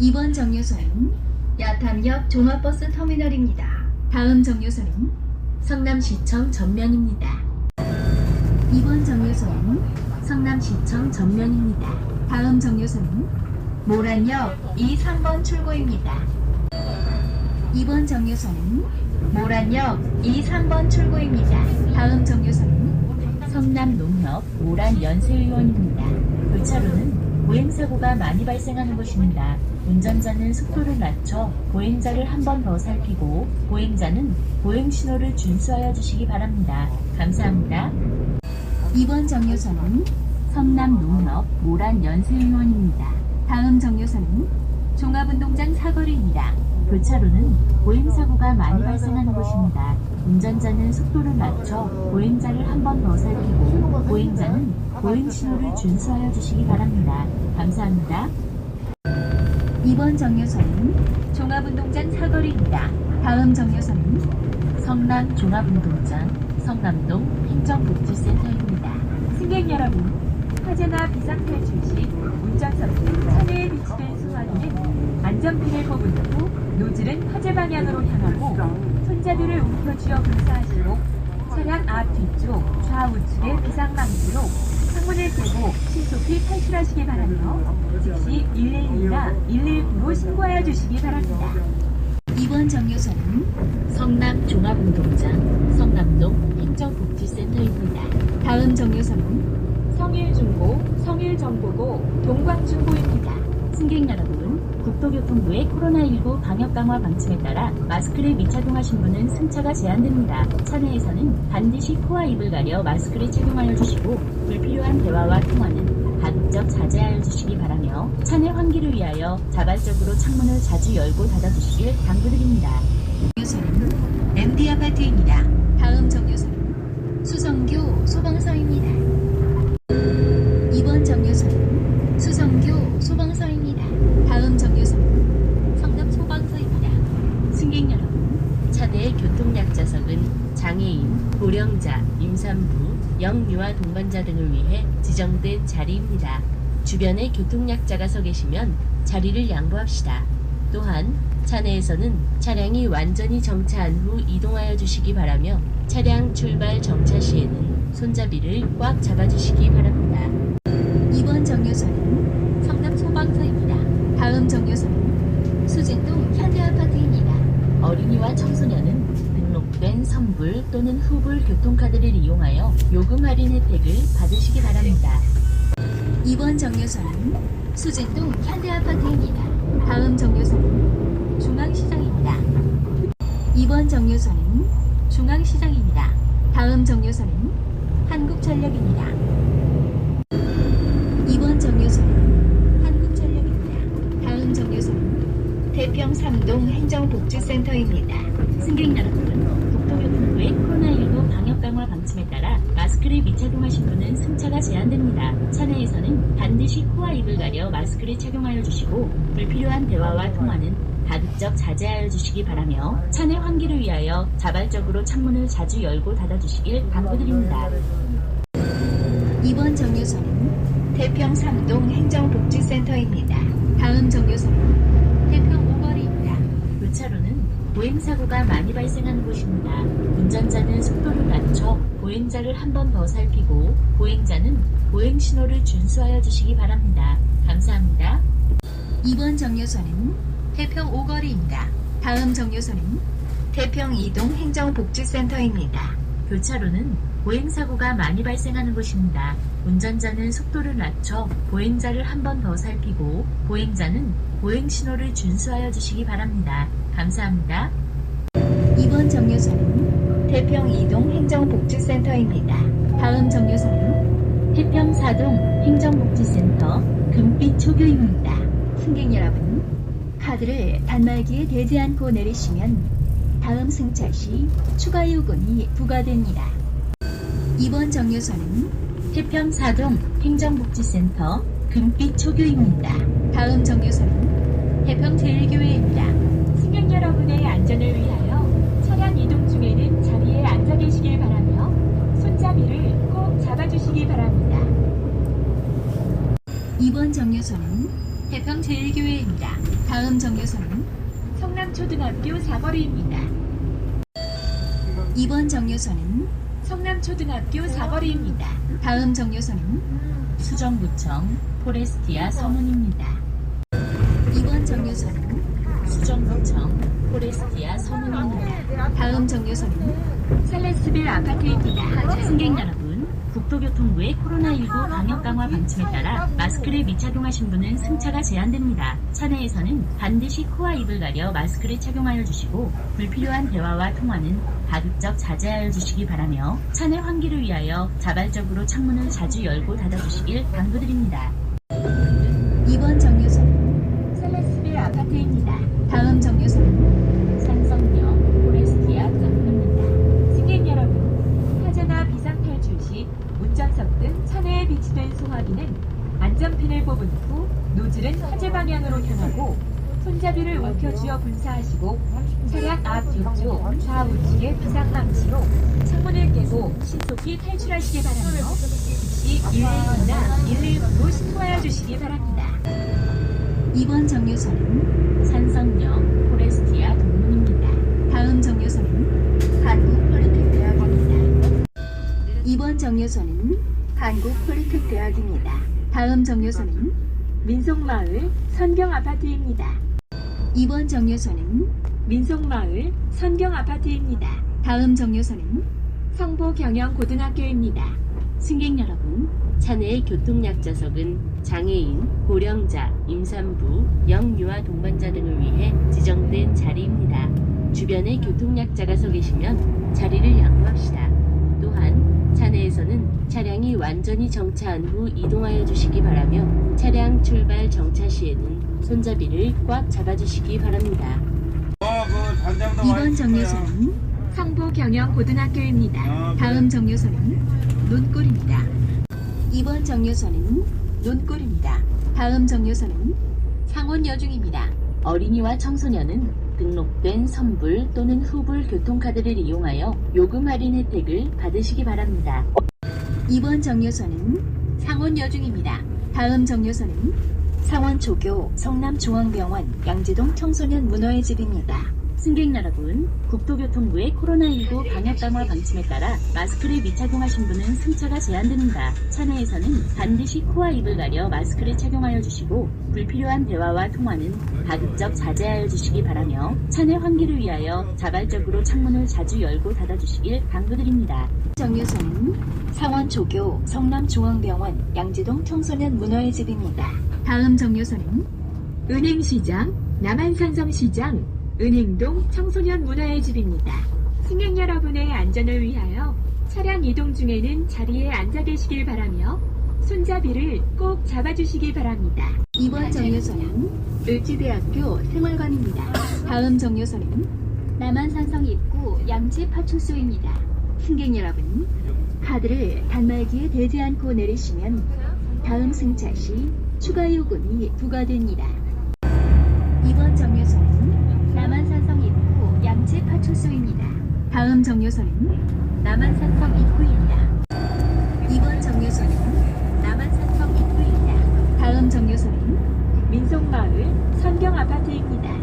이번 정류소는 야탐역 종합버스 터미널입니다. 다음 정류소는 성남시청 전면입니다. 이번 정류소는 성남시청 전면입니다. 다음 정류소는 모란역 2, 3번 출구입니다. 이번 정류소는 모란역 2, 3번 출구입니다. 다음 정류소는 성남농협 모란 연세의원입니다. 교차로는 보행사고가 많이 발생하는 곳입니다. 운전자는 속도를 낮춰 보행자를 한 번 더 살피고 보행자는 보행신호를 준수하여 주시기 바랍니다. 감사합니다. 이번 정류소는 성남 농협 모란 연세의원입니다. 다음 정류소는 종합운동장 사거리입니다. 교차로는 보행사고가 많이 발생하는 곳입니다. 운전자는 속도를 낮춰 보행자를 한 번 더 살피고 보행자는 보행 신호를 준수하여 주시기 바랍니다. 감사합니다. 이번 정류소는 종합운동장 사거리입니다. 다음 정류소는 성남 종합운동장 성남동 행정복지센터입니다. 승객 여러분, 화재나 비상탈출 시 운전석은 차내에 비치된 수화기는 안전핀을 꼽은 후 노즐은 화재 방향으로 향하고 손잡이를 움켜쥐어 분사하시고 차량 앞 뒤쪽 좌우측의 비상망치로 창문을 떼고 신속히 탈출하시기 바라며 즉시 112나 119로 신고하여 주시기 바랍니다. 이번 정류소는 성남 종합운동장 성남동 행정복지센터입니다. 다음 정류소는 성일중고, 성일정보고, 동광중고입니다. 승객 여러분, 국토교통부의 코로나19 방역 강화 방침에 따라 마스크를 미착용하신 분은 승차가 제한됩니다. 차 내에서는 반드시 코와 입을 가려 마스크를 착용하여 주시고 불필요한 대화와 통화는 가급적 자제하여 주시기 바라며 차내 환기를 위하여 자발적으로 창문을 자주 열고 닫아주시길 당부드립니다. 정류소는 MD 아파트입니다. 다음 정류소는 수성교 소방서입니다. 이번 정류소는 수성교 소방서입니다. 다음 정류소는 성남 소방서입니다. 승객 여러분, 차내의 교통약자석은 장애인, 고령자, 임산부, 영유아 동반자 등을 위해 지정된 자리입니다. 주변에 교통약자가 서 계시면 자리를 양보합시다. 또한 차내에서는 차량이 완전히 정차한 후 이동하여 주시기 바라며 차량 출발 정차 시에는 손잡이를 꽉 잡아주시기 바랍니다. 이번 정류소는 성남 소방서입니다. 다음 정류소는 수진동 현대아파트입니다. 어린이와 청소년은 등록된 선불 또는 후불 교통카드를 이용하여 요금 할인 혜택을 받으시기 바랍니다. 이번 정류소는 수진동 현대아파트입니다. 다음 정류소는 중앙시장입니다. 이번 정류소는 중앙시장입니다. 다음 정류소는 한국전력입니다. 이번 정류소는 한국전력입니다. 다음 태평 3동 행정복지센터입니다. 승객 여러분, 국토교통부의 코로나19 방역 강화 방침에 따라 마스크를 미착용하신 분은 승차가 제한됩니다. 차내에서는 반드시 코와 입을 가려 마스크를 착용하여 주시고 불필요한 대화와 통화는 가급적 자제하여 주시기 바라며 차내 환기를 위하여 자발적으로 창문을 자주 열고 닫아주시길 당부드립니다. 이번 정류소는 태평 3동 행정복지센터입니다. 다음 정류소는 태평 5거리입니다. 교차로는 보행사고가 많이 발생하는 곳입니다. 운전자는 속도를 낮춰 보행자를 한 번 더 살피고 보행자는 보행신호를 준수하여 주시기 바랍니다. 감사합니다. 이번 정류소는 태평 5거리입니다. 다음 정류소는 태평 2동 행정복지센터입니다. 교차로는 보행사고가 많이 발생하는 곳입니다. 운전자는 속도를 낮춰 보행자를 한 번 더 살피고 보행자는 보행신호를 준수하여 주시기 바랍니다. 감사합니다. 이번 정류소는 태평 2동 행정복지센터입니다. 다음 정류소는 태평 4동 행정복지센터 금빛 초교입니다. 승객 여러분, 카드를 단말기에 대지 않고 내리시면 다음 승차 시 추가 요금이 부과됩니다. 이번 정류소는 태평 4동 행정복지센터 금빛 초교입니다. 다음 정류소는 태평 제일교회입니다. 승객 여러분의 안전을 위하여 차량 이동 중에는 자리에 앉아 계시길 바라며 손잡이를 꼭 잡아주시기 바랍니다. 이번 정류소는 태평 제일교회입니다. 다음 다음 정류소는 성남초등학교 사거리입니다. 이번 정류소는 성남초등학교 사거리입니다. 다음 정류소는 수정구청 포레스티아 서문입니다. 이번 정류소는 수정구청 포레스티아 서문입니다. 다음 정류소는 셀레스빌 아파트입니다. 승객 여러분, 국토교통부의 코로나19 방역 강화 방침에 따라 마스크를 미착용하신 분은 승차가 제한됩니다. 차 내에서는 반드시 코와 입을 가려 마스크를 착용하여 주시고 불필요한 대화와 통화는 가급적 자제하여 주시기 바라며 차 내 환기를 위하여 자발적으로 창문을 자주 열고 닫아 주시길 당부드립니다. 이번 정류소는 셀레스빌 아파트입니다. 다음 정류소는 산성역 포레스티아 서문입니다. 승객 여러분, 화재나 비상 탈출 시 운전석 등 차내에 비치된 소화기는 안전핀을 뽑은 후 노즐은 화재 방향으로 향하고 손잡이를 움켜쥐어 분사하시고 차량 앞 뒤쪽 좌우측의 비상 방지로 창문을 깨고 신속히 탈출하시기 바라며 즉시 112나 119로 신고하여 주시기 바랍니다. 이번 정류소는 산성역 포레스티아 동문입니다. 다음 정류소는 한국폴리텍대학입니다. 이번 정류소는 한국폴리텍대학입니다. 다음 정류소는 민속마을 선경 아파트입니다. 이번 정류소는 민속마을 선경 아파트입니다. 다음 정류소는 성보경영고등학교입니다. 승객 여러분, 차내의 교통약자석은 장애인, 고령자, 임산부, 영유아 동반자 등을 위해 지정된 자리입니다. 주변에 교통약자가 서 계시면 자리를 양보합시다. 또한 차 내에서는 차량이 완전히 정차한 후 이동하여 주시기 바라며 차량 출발 정차 시에는 손잡이를 꽉 잡아주시기 바랍니다. 어, 그 이번 정류소는 성보경영고등학교입니다. 거야. 어, 다음 정류소는 논골입니다. 이번 정류소는 논골입니다. 다음 정류소는 상원여중입니다. 어린이와 청소년은 등록된 선불 또는 후불 교통카드를 이용하여 요금 할인 혜택을 받으시기 바랍니다. 이번 정류소는 상원여중입니다. 다음 정류소는 상원초교 성남중앙병원 양지동 청소년 문화의 집입니다. 승객 여러분, 국토교통부의 코로나19 방역 강화 방침에 따라 마스크를 미착용하신 분은 승차가 제한됩니다. 차 내에서는 반드시 코와 입을 가려 마스크를 착용하여 주시고 불필요한 대화와 통화는 가급적 자제하여 주시기 바라며 차내 환기를 위하여 자발적으로 창문을 자주 열고 닫아 주시길 당부드립니다. 정류소는 상원초교 성남중앙병원 양지동 청소년 문화의 집입니다. 다음 정류소는 은행시장, 남한산성시장, 은행동 청소년 문화의 집입니다. 승객 여러분의 안전을 위하여 차량 이동 중에는 자리에 앉아 계시길 바라며 손잡이를 꼭 잡아주시기 바랍니다. 이번 정류소는 을지대학교 생활관입니다. 다음 정류소는 남한산성 입구 양지 파출소입니다. 승객 여러분, 카드를 단말기에 대지 않고 내리시면 다음 승차 시 추가 요금이 부과됩니다. 이번 정류소는 남한산성 입구 양지 파출소입니 다. 다음 정류소는 남한산성 입구입니다. 이번 정류소는 남한산성 입구입니다. 다음 정류소는 민속마을 선경아파트입니다.